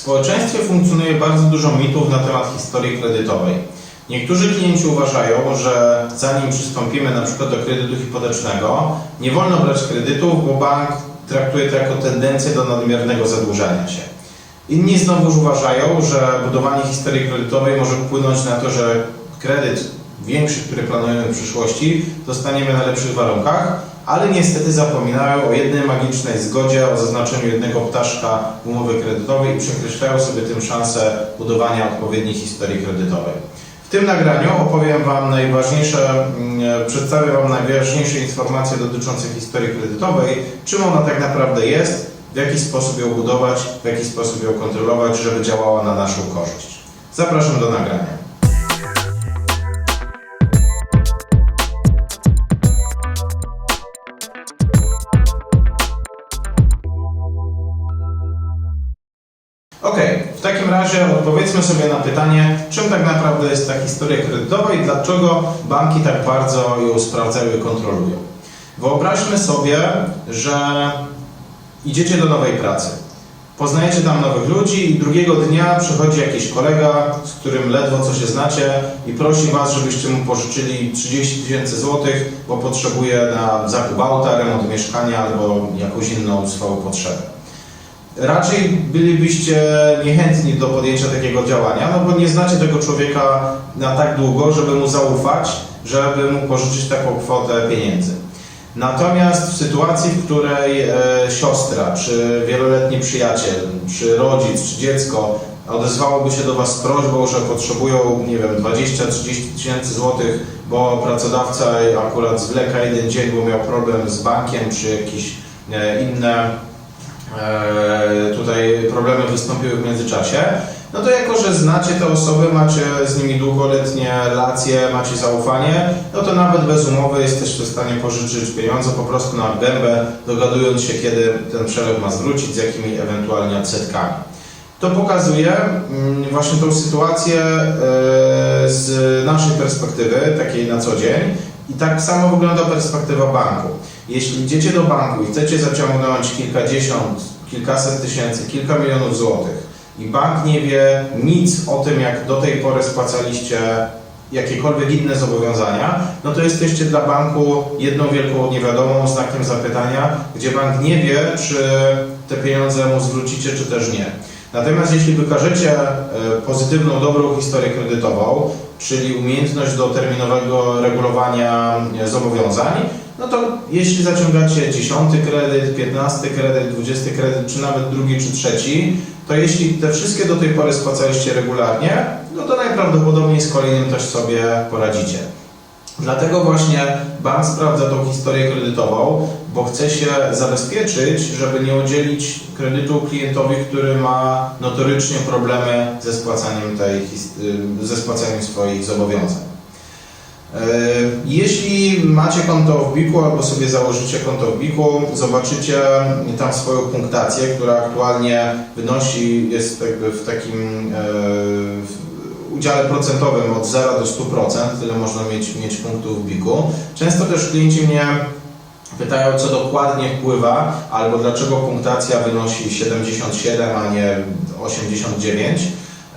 społeczeństwie funkcjonuje bardzo dużo mitów na temat historii kredytowej. Niektórzy klienci uważają, że zanim przystąpimy na przykład do kredytu hipotecznego, nie wolno brać kredytów, bo bank traktuje to jako tendencję do nadmiernego zadłużania się. Inni znowuż uważają, że budowanie historii kredytowej może wpłynąć na to, że kredyt większy, który planujemy w przyszłości, dostaniemy na lepszych warunkach, ale niestety zapominają o jednej magicznej zgodzie, o zaznaczeniu jednego ptaszka w umowie kredytowej i przekreślają sobie tym szansę budowania odpowiedniej historii kredytowej. W tym nagraniu opowiem Wam najważniejsze, mm, przedstawię Wam najważniejsze informacje dotyczące historii kredytowej, czym ona tak naprawdę jest, w jaki sposób ją budować, w jaki sposób ją kontrolować, żeby działała na naszą korzyść. Zapraszam do nagrania. Odpowiedzmy sobie na pytanie, czym tak naprawdę jest ta historia kredytowa i dlaczego banki tak bardzo ją sprawdzają i kontrolują. Wyobraźmy sobie, że idziecie do nowej pracy. Poznajecie tam nowych ludzi i drugiego dnia przychodzi jakiś kolega, z którym ledwo co się znacie i prosi Was, żebyście mu pożyczyli 30 tysięcy złotych, bo potrzebuje na zakup auta, remont mieszkania albo jakąś inną swoją potrzebę raczej bylibyście niechętni do podjęcia takiego działania, no bo nie znacie tego człowieka na tak długo, żeby mu zaufać, żeby mu pożyczyć taką kwotę pieniędzy. Natomiast w sytuacji, w której e, siostra, czy wieloletni przyjaciel, czy rodzic, czy dziecko odezwałoby się do Was z prośbą, że potrzebują, nie wiem, 20-30 tysięcy złotych, bo pracodawca akurat zwleka jeden dzień, bo miał problem z bankiem, czy jakieś e, inne tutaj problemy wystąpiły w międzyczasie, no to jako, że znacie te osoby, macie z nimi długoletnie relacje, macie zaufanie, no to nawet bez umowy jesteście w stanie pożyczyć pieniądze po prostu na gębę, dogadując się, kiedy ten przelew ma zwrócić, z jakimi ewentualnie odsetkami. To pokazuje mm, właśnie tą sytuację e, z naszej perspektywy, takiej na co dzień. I tak samo wygląda perspektywa banku. Jeśli idziecie do banku i chcecie zaciągnąć kilkadziesiąt, kilkaset tysięcy, kilka milionów złotych i bank nie wie nic o tym, jak do tej pory spłacaliście jakiekolwiek inne zobowiązania, no to jesteście dla banku jedną wielką niewiadomą znakiem zapytania, gdzie bank nie wie, czy te pieniądze mu zwrócicie, czy też nie. Natomiast jeśli wykażecie e, pozytywną, dobrą historię kredytową, czyli umiejętność do terminowego regulowania e, zobowiązań, no to jeśli zaciągacie 10 kredyt, 15 kredyt, 20 kredyt, czy nawet drugi, czy trzeci, to jeśli te wszystkie do tej pory spłacaliście regularnie, no to najprawdopodobniej z kolejnym też sobie poradzicie. Dlatego właśnie bank sprawdza tą historię kredytową, bo chce się zabezpieczyć, żeby nie udzielić kredytu klientowi, który ma notorycznie problemy ze spłacaniem, tej, y, ze spłacaniem swoich zobowiązań. E, Jeśli macie konto w Biku albo sobie założycie konto w Biku, zobaczycie tam swoją punktację, która aktualnie wynosi, jest jakby w takim w udziale procentowym od 0 do 100%, tyle można mieć, mieć punktów w Biku. Często też klienci mnie pytają, co dokładnie wpływa, albo dlaczego punktacja wynosi 77, a nie 89.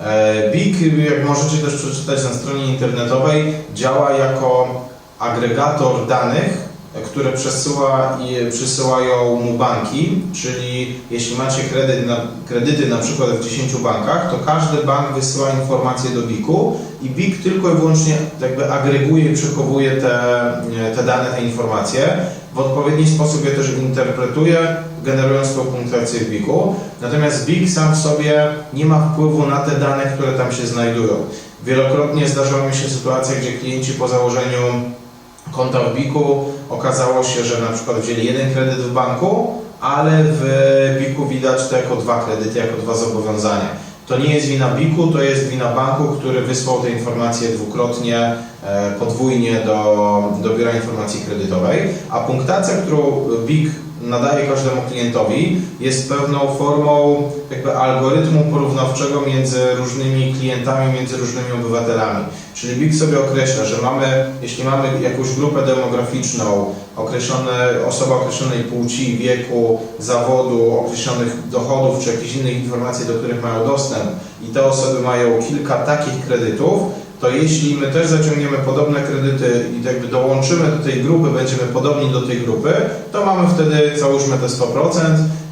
E, BIK, jak możecie też przeczytać na stronie internetowej, działa jako agregator danych, które przesyła i przysyłają mu banki, czyli jeśli macie kredyt na, kredyty na przykład w 10 bankach, to każdy bank wysyła informacje do BIK-u i BIK tylko i wyłącznie jakby agreguje i przechowuje te, te dane, te informacje. W odpowiedni sposób je też interpretuje, generując tą punktację w BIK-u. Natomiast BIK sam w sobie nie ma wpływu na te dane, które tam się znajdują. Wielokrotnie zdarzały mi się sytuacje, gdzie klienci po założeniu konta w BIK-u okazało się, że na przykład wzięli jeden kredyt w banku, ale w BIK-u widać to jako dwa kredyty, jako dwa zobowiązania. To nie jest wina BIK-u, to jest wina banku, który wysłał te informacje dwukrotnie, e, podwójnie do, do biura informacji kredytowej, a punktacja, którą BIK nadaje każdemu klientowi, jest pewną formą jakby algorytmu porównawczego między różnymi klientami, między różnymi obywatelami. Czyli BIK sobie określa, że mamy, jeśli mamy jakąś grupę demograficzną określone, osoba określonej płci, wieku, zawodu, określonych dochodów czy jakichś innych informacji, do których mają dostęp i te osoby mają kilka takich kredytów, to jeśli my też zaciągniemy podobne kredyty i jakby dołączymy do tej grupy, będziemy podobni do tej grupy, to mamy wtedy, załóżmy te 100%.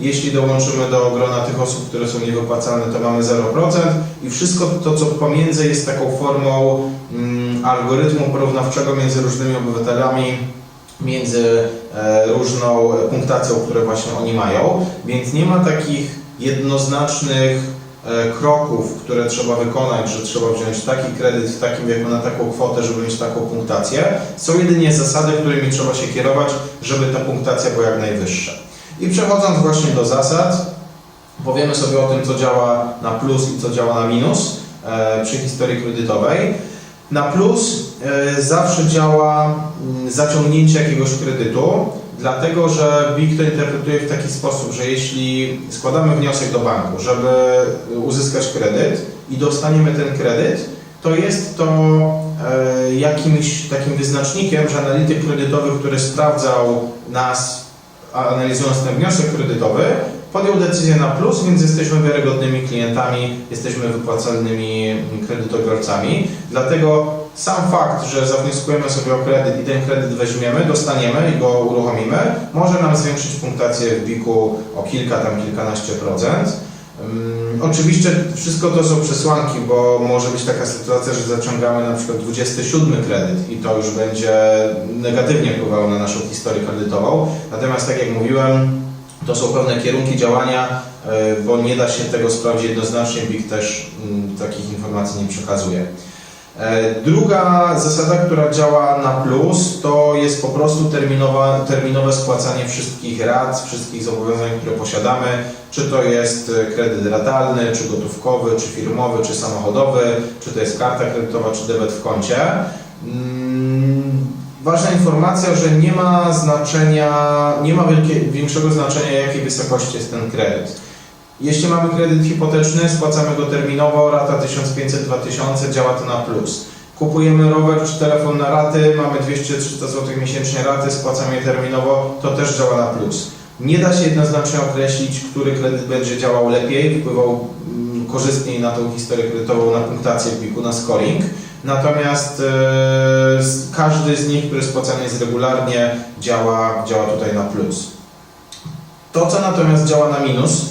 Jeśli dołączymy do grona tych osób, które są niewypłacalne, to mamy 0%. I wszystko to, co pomiędzy jest taką formą mm, algorytmu porównawczego między różnymi obywatelami, między e, różną punktacją, które właśnie oni mają. Więc nie ma takich jednoznacznych e, kroków, które trzeba wykonać, że trzeba wziąć taki kredyt w takim wieku na taką kwotę, żeby mieć taką punktację. Są jedynie zasady, którymi trzeba się kierować, żeby ta punktacja była jak najwyższa. I przechodząc właśnie do zasad, powiemy sobie o tym, co działa na plus i co działa na minus e, przy historii kredytowej. Na plus e, zawsze działa mm, zaciągnięcie jakiegoś kredytu, dlatego że BIG to interpretuje w taki sposób, że jeśli składamy wniosek do banku, żeby uzyskać kredyt i dostaniemy ten kredyt, to jest to e, jakimś takim wyznacznikiem, że analityk kredytowy, który sprawdzał nas, analizując ten wniosek kredytowy, podjął decyzję na plus, więc jesteśmy wiarygodnymi klientami, jesteśmy wypłacalnymi kredytobiorcami. Dlatego sam fakt, że zawnioskujemy sobie o kredyt i ten kredyt weźmiemy, dostaniemy i go uruchomimy, może nam zwiększyć punktację w BIK-u o kilka, tam kilkanaście procent. Um, oczywiście wszystko to są przesłanki, bo może być taka sytuacja, że zaciągamy na przykład 27 kredyt i to już będzie negatywnie wpływało na naszą historię kredytową. Natomiast tak jak mówiłem, to są pewne kierunki działania, e, bo nie da się tego sprawdzić jednoznacznie, BIG też mm, takich informacji nie przekazuje. E, Druga zasada, która działa na plus, to jest po prostu terminowa, terminowe spłacanie wszystkich rat, wszystkich zobowiązań, które posiadamy, czy to jest e, kredyt ratalny, czy gotówkowy, czy firmowy, czy samochodowy, czy to jest karta kredytowa, czy debet w koncie. Ważna informacja, że nie ma znaczenia, nie ma wielkie, większego znaczenia, jakiej wysokości jest ten kredyt. Jeśli mamy kredyt hipoteczny, spłacamy go terminowo, rata 1500-2000, działa to na plus. Kupujemy rower czy telefon na raty, mamy 200-300 zł miesięcznie raty, spłacamy je terminowo, to też działa na plus. Nie da się jednoznacznie określić, który kredyt będzie działał lepiej, wpływał mm, korzystniej na tą historię kredytową, na punktację w pliku, na scoring. Natomiast e, każdy z nich, który spłacany jest regularnie, działa, działa tutaj na plus. To, co natomiast działa na minus,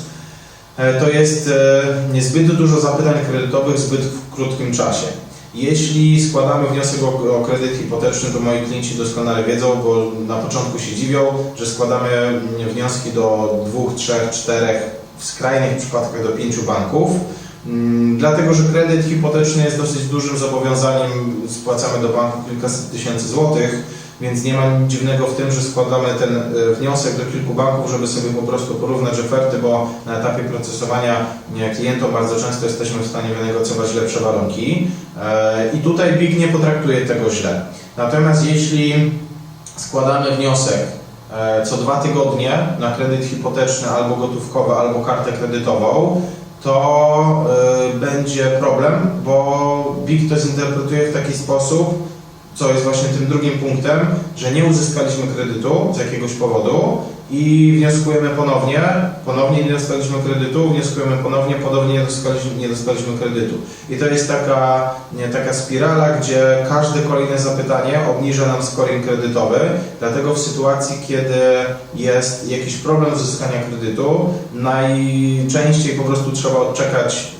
e, to jest e, niezbyt dużo zapytań kredytowych zbyt w krótkim czasie. Jeśli składamy wniosek o, o kredyt hipoteczny, to moi klienci doskonale wiedzą, bo na początku się dziwią, że składamy wnioski do dwóch, trzech, czterech, w skrajnych przypadkach do pięciu banków. Mm, Dlatego, że kredyt hipoteczny jest dosyć dużym zobowiązaniem, spłacamy do banku kilkaset tysięcy złotych, więc nie ma nic dziwnego w tym, że składamy ten e, wniosek do kilku banków, żeby sobie po prostu porównać oferty, bo na etapie procesowania klientom bardzo często jesteśmy w stanie wynegocjować lepsze warunki E, i tutaj BIG nie potraktuje tego źle. Natomiast jeśli składamy wniosek e, co dwa tygodnie na kredyt hipoteczny albo gotówkowy, albo kartę kredytową, to y, będzie problem, bo BIG to zinterpretuje w taki sposób, co jest właśnie tym drugim punktem, że nie uzyskaliśmy kredytu z jakiegoś powodu i wnioskujemy ponownie, ponownie nie dostaliśmy kredytu, wnioskujemy ponownie, ponownie nie dostaliśmy, nie dostaliśmy kredytu. I to jest taka, nie, taka spirala, gdzie każde kolejne zapytanie obniża nam scoring kredytowy, dlatego w sytuacji, kiedy jest jakiś problem z uzyskaniem kredytu, najczęściej po prostu trzeba odczekać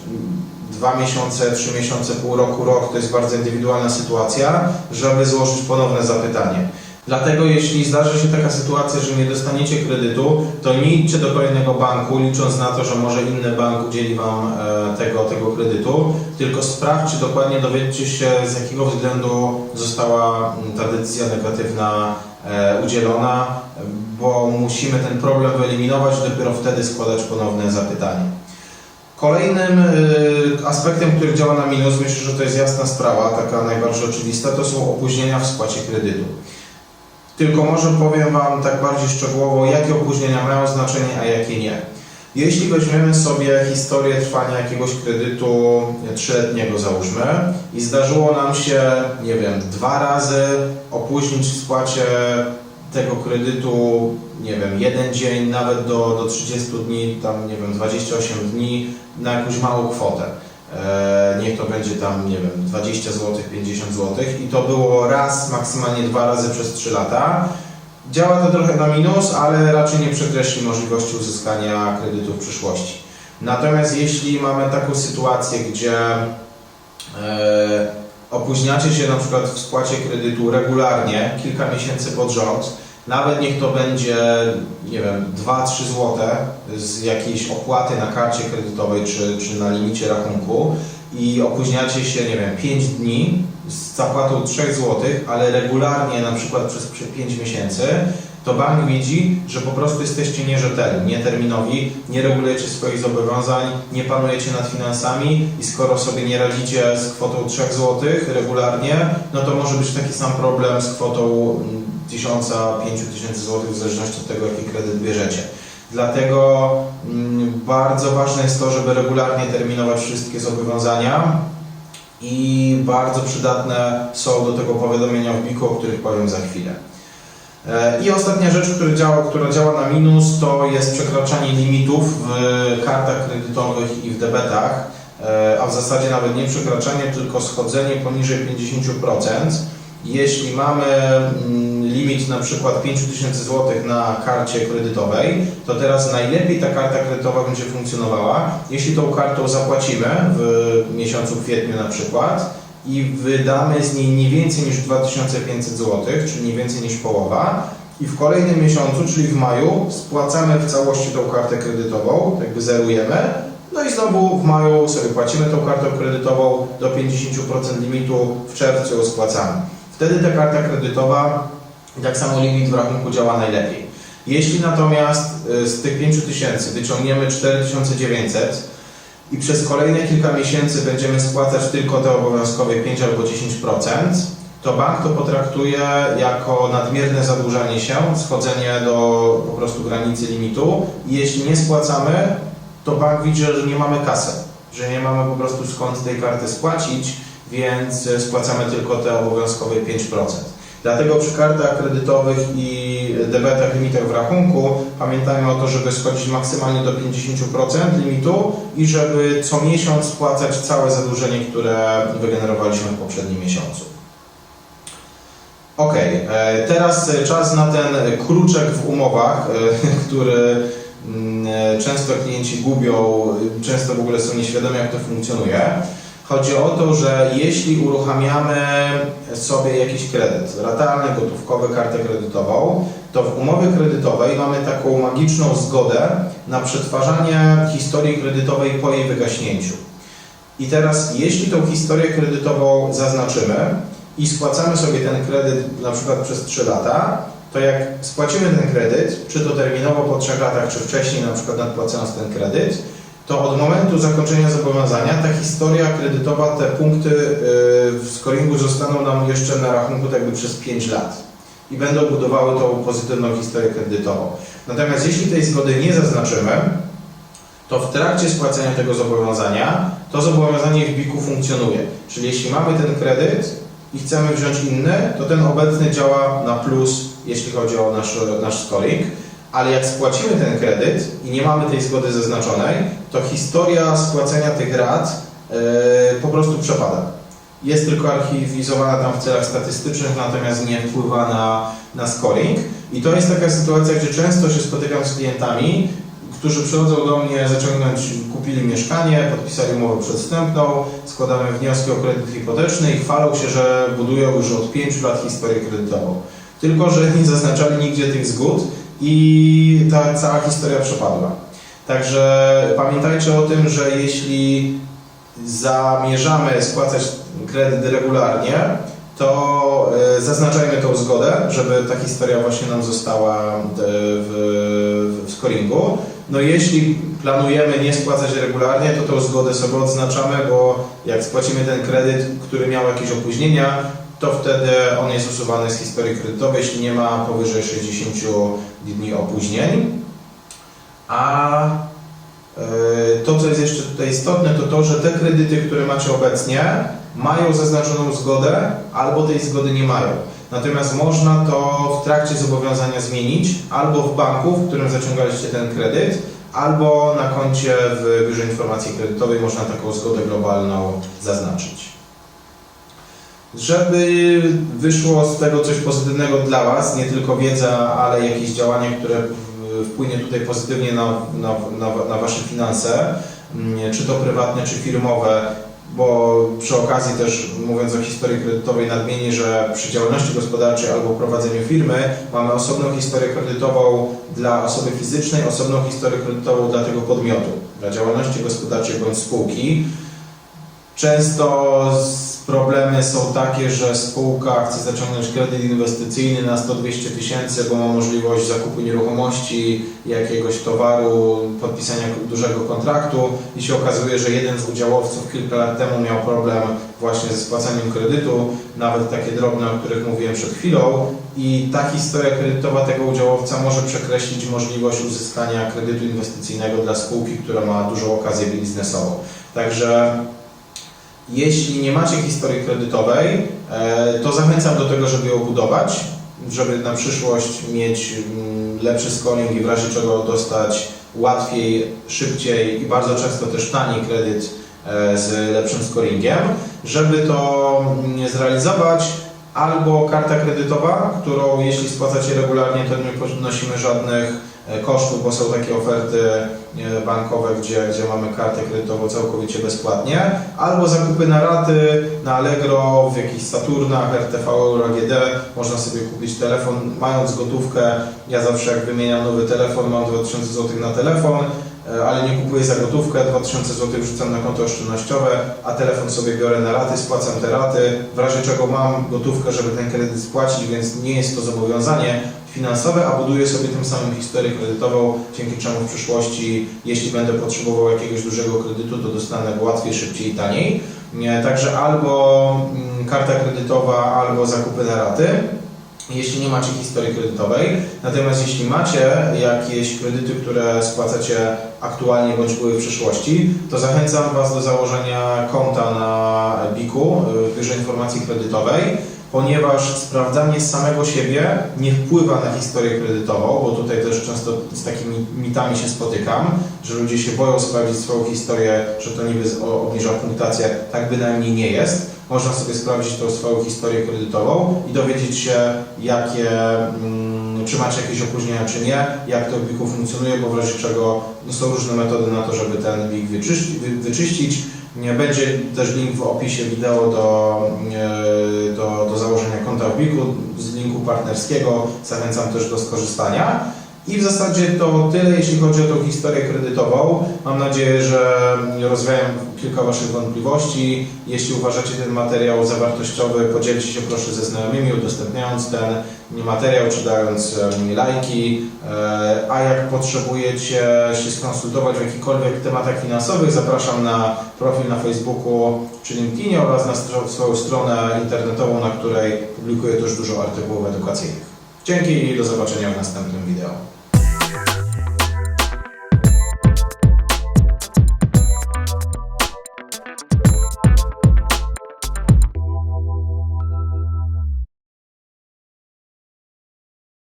dwa miesiące, trzy miesiące, pół roku, rok, to jest bardzo indywidualna sytuacja, żeby złożyć ponowne zapytanie. Dlatego jeśli zdarzy się taka sytuacja, że nie dostaniecie kredytu, to nie idźcie do kolejnego banku, licząc na to, że może inny bank udzieli Wam e, tego, tego kredytu, tylko sprawdźcie dokładnie, dowiedzcie się z jakiego względu została ta decyzja negatywna e, udzielona, bo musimy ten problem wyeliminować, dopiero wtedy składać ponowne zapytanie. Kolejnym y, aspektem, który działa na minus, myślę, że to jest jasna sprawa, taka najbardziej oczywista, to są opóźnienia w spłacie kredytu. Tylko może powiem Wam tak bardziej szczegółowo, jakie opóźnienia mają znaczenie, a jakie nie. Jeśli weźmiemy sobie historię trwania jakiegoś kredytu trzyletniego załóżmy i zdarzyło nam się, nie wiem, dwa razy opóźnić w spłacie tego kredytu, nie wiem, jeden dzień, nawet do, do 30 dni, tam nie wiem, 28 dni na jakąś małą kwotę. E, niech to będzie tam, nie wiem, 20 zł, 50 zł i to było raz, maksymalnie dwa razy przez 3 lata. Działa to trochę na minus, ale raczej nie przekreśli możliwości uzyskania kredytu w przyszłości. Natomiast jeśli mamy taką sytuację, gdzie e, opóźniacie się na przykład w spłacie kredytu regularnie, kilka miesięcy pod rząd, nawet niech to będzie, nie wiem, 2-3 zł z jakiejś opłaty na karcie kredytowej czy, czy na limicie rachunku i opóźniacie się, nie wiem, 5 dni z zapłatą 3 zł, ale regularnie na przykład przez 5 miesięcy, to bank widzi, że po prostu jesteście nierzetelni, nieterminowi, nie regulujecie swoich zobowiązań, nie panujecie nad finansami i skoro sobie nie radzicie z kwotą 3 zł regularnie, no to może być taki sam problem z kwotą mm, 1000, 5000 zł w zależności od tego, jaki kredyt bierzecie. Dlatego mm, bardzo ważne jest to, żeby regularnie terminować wszystkie zobowiązania i bardzo przydatne są do tego powiadomienia w BIK-u, o których powiem za chwilę. E, I ostatnia rzecz, która działa, która działa na minus, to jest przekraczanie limitów w kartach kredytowych i w debetach, e, a w zasadzie nawet nie przekraczanie, tylko schodzenie poniżej 50%. Jeśli mamy mm, limit na przykład 5000 zł na karcie kredytowej, to teraz najlepiej ta karta kredytowa będzie funkcjonowała, jeśli tą kartą zapłacimy w miesiącu kwietniu na przykład i wydamy z niej nie więcej niż 2500 zł, czyli nie więcej niż połowa i w kolejnym miesiącu, czyli w maju, spłacamy w całości tą kartę kredytową, jakby zerujemy, no i znowu w maju sobie płacimy tą kartą kredytową do 50% limitu, w czerwcu ją spłacamy. Wtedy ta karta kredytowa, tak samo limit w rachunku działa najlepiej. Jeśli natomiast y, z tych 5000 wyciągniemy 4900 i przez kolejne kilka miesięcy będziemy spłacać tylko te obowiązkowe 5 albo 10%, to bank to potraktuje jako nadmierne zadłużanie się, schodzenie do po prostu granicy limitu i jeśli nie spłacamy, to bank widzi, że nie mamy kasy, że nie mamy po prostu skąd tej karty spłacić, więc e, spłacamy tylko te obowiązkowe 5%. Dlatego przy kartach kredytowych i debetach, limitach w rachunku pamiętajmy o to, żeby schodzić maksymalnie do 50% limitu i żeby co miesiąc spłacać całe zadłużenie, które wygenerowaliśmy w poprzednim miesiącu. Ok, e, teraz czas na ten kruczek w umowach, e, który mm, e, często klienci gubią, często w ogóle są nieświadomi jak to funkcjonuje. Chodzi o to, że jeśli uruchamiamy sobie jakiś kredyt, ratalny, gotówkowy, kartę kredytową, to w umowie kredytowej mamy taką magiczną zgodę na przetwarzanie historii kredytowej po jej wygaśnięciu. I teraz, jeśli tą historię kredytową zaznaczymy i spłacamy sobie ten kredyt na przykład przez 3 lata, to jak spłacimy ten kredyt, czy to terminowo po 3 latach, czy wcześniej, na przykład nadpłacając ten kredyt, to od momentu zakończenia zobowiązania ta historia kredytowa, te punkty yy, w scoringu zostaną nam jeszcze na rachunku tak jakby przez 5 lat i będą budowały tą pozytywną historię kredytową. Natomiast jeśli tej zgody nie zaznaczymy, to w trakcie spłacania tego zobowiązania to zobowiązanie w BIK-u funkcjonuje. Czyli jeśli mamy ten kredyt i chcemy wziąć inny, to ten obecny działa na plus, jeśli chodzi o nasz, nasz scoring ale jak spłacimy ten kredyt i nie mamy tej zgody zaznaczonej, to historia spłacenia tych rat yy, po prostu przepada. Jest tylko archiwizowana tam w celach statystycznych, natomiast nie wpływa na, na scoring. I to jest taka sytuacja, gdzie często się spotykam z klientami, którzy przychodzą do mnie zaciągnąć, kupili mieszkanie, podpisali umowę przedwstępną, składamy wnioski o kredyt hipoteczny i chwalą się, że budują już od 5 lat historię kredytową. Tylko, że nie zaznaczali nigdzie tych zgód, i ta cała historia przepadła. Także pamiętajcie o tym, że jeśli zamierzamy spłacać kredyt regularnie, to e, zaznaczajmy tą zgodę, żeby ta historia właśnie nam została e, w, w scoringu. No jeśli planujemy nie spłacać regularnie, to tą zgodę sobie odznaczamy, bo jak spłacimy ten kredyt, który miał jakieś opóźnienia, to wtedy on jest usuwany z historii kredytowej, jeśli nie ma powyżej 60 dni opóźnień. A e, to, co jest jeszcze tutaj istotne, to to, że te kredyty, które macie obecnie, mają zaznaczoną zgodę albo tej zgody nie mają. natomiast można to w trakcie zobowiązania zmienić albo w banku, w którym zaciągaliście ten kredyt, albo na koncie w Biurze Informacji Kredytowej można taką zgodę globalną zaznaczyć. Żeby wyszło z tego coś pozytywnego dla Was, nie tylko wiedza, ale jakieś działanie, które wpłynie tutaj pozytywnie na, na, na, na Wasze finanse, mm, czy to prywatne, czy firmowe, bo przy okazji też mówiąc o historii kredytowej nadmienię, że przy działalności gospodarczej albo prowadzeniu firmy mamy osobną historię kredytową dla osoby fizycznej, osobną historię kredytową dla tego podmiotu, dla działalności gospodarczej bądź spółki. Często z- problemy są takie, że spółka chce zaciągnąć kredyt inwestycyjny na 100-200 tysięcy, bo ma możliwość zakupu nieruchomości, jakiegoś towaru, podpisania dużego kontraktu i się okazuje, że jeden z udziałowców kilka lat temu miał problem właśnie ze spłacaniem kredytu, nawet takie drobne, o których mówiłem przed chwilą i ta historia kredytowa tego udziałowca może przekreślić możliwość uzyskania kredytu inwestycyjnego dla spółki, która ma dużą okazję biznesową. Także jeśli nie macie historii kredytowej, e, to zachęcam do tego, żeby ją budować, żeby na przyszłość mieć mm, lepszy scoring i w razie czego dostać łatwiej, szybciej i bardzo często też taniej kredyt e, z lepszym scoringiem. Żeby to mm, zrealizować, albo karta kredytowa, którą jeśli spłacacie regularnie, to nie ponosimy żadnych e, kosztów, bo są takie oferty e, bankowe, gdzie, gdzie mamy kartę kredytową całkowicie bezpłatnie, albo zakupy na raty, na Allegro, w jakichś Saturnach, RTV, Euro, AGD, można sobie kupić telefon, mając gotówkę, ja zawsze jak wymieniam nowy telefon, mam 2000 zł na telefon, ale nie kupuję za gotówkę, 2000 zł wrzucam na konto oszczędnościowe, a telefon sobie biorę na raty, spłacam te raty, w razie czego mam gotówkę, żeby ten kredyt spłacić, więc nie jest to zobowiązanie finansowe, a buduję sobie tym samym historię kredytową, dzięki czemu w przyszłości, jeśli będę potrzebował jakiegoś dużego kredytu, to dostanę go łatwiej, szybciej i taniej. Nie, Także albo mm, karta kredytowa, albo zakupy na raty jeśli nie macie historii kredytowej. Natomiast jeśli macie jakieś kredyty, które spłacacie aktualnie bądź były w przeszłości, to zachęcam Was do założenia konta na BIK-u, w Biurze Informacji Kredytowej, ponieważ sprawdzanie samego siebie nie wpływa na historię kredytową, bo tutaj też często z takimi mitami się spotykam, że ludzie się boją sprawdzić swoją historię, że to niby obniża punktację, tak bynajmniej nie jest. Można sobie sprawdzić tą swoją historię kredytową i dowiedzieć się, jakie, mm, czy macie jakieś opóźnienia, czy nie, jak to w funkcjonuje, bo w razie czego no, są różne metody na to, żeby ten BIK wyczyści, wy, wyczyścić. Nie będzie też link w opisie wideo do, e, do, do założenia konta w BIK-u, z linku partnerskiego. Zachęcam też do skorzystania. I w zasadzie to tyle, jeśli chodzi o tą historię kredytową. Mam nadzieję, że rozwiałem kilka Waszych wątpliwości. Jeśli uważacie ten materiał za wartościowy, podzielcie się proszę ze znajomymi, udostępniając ten materiał, czy dając e, lajki. E, A jak potrzebujecie się skonsultować w jakichkolwiek tematach finansowych, zapraszam na profil na Facebooku czy LinkedInie oraz na swoją stronę internetową, na której publikuję też dużo artykułów edukacyjnych. Dzięki i do zobaczenia w następnym wideo.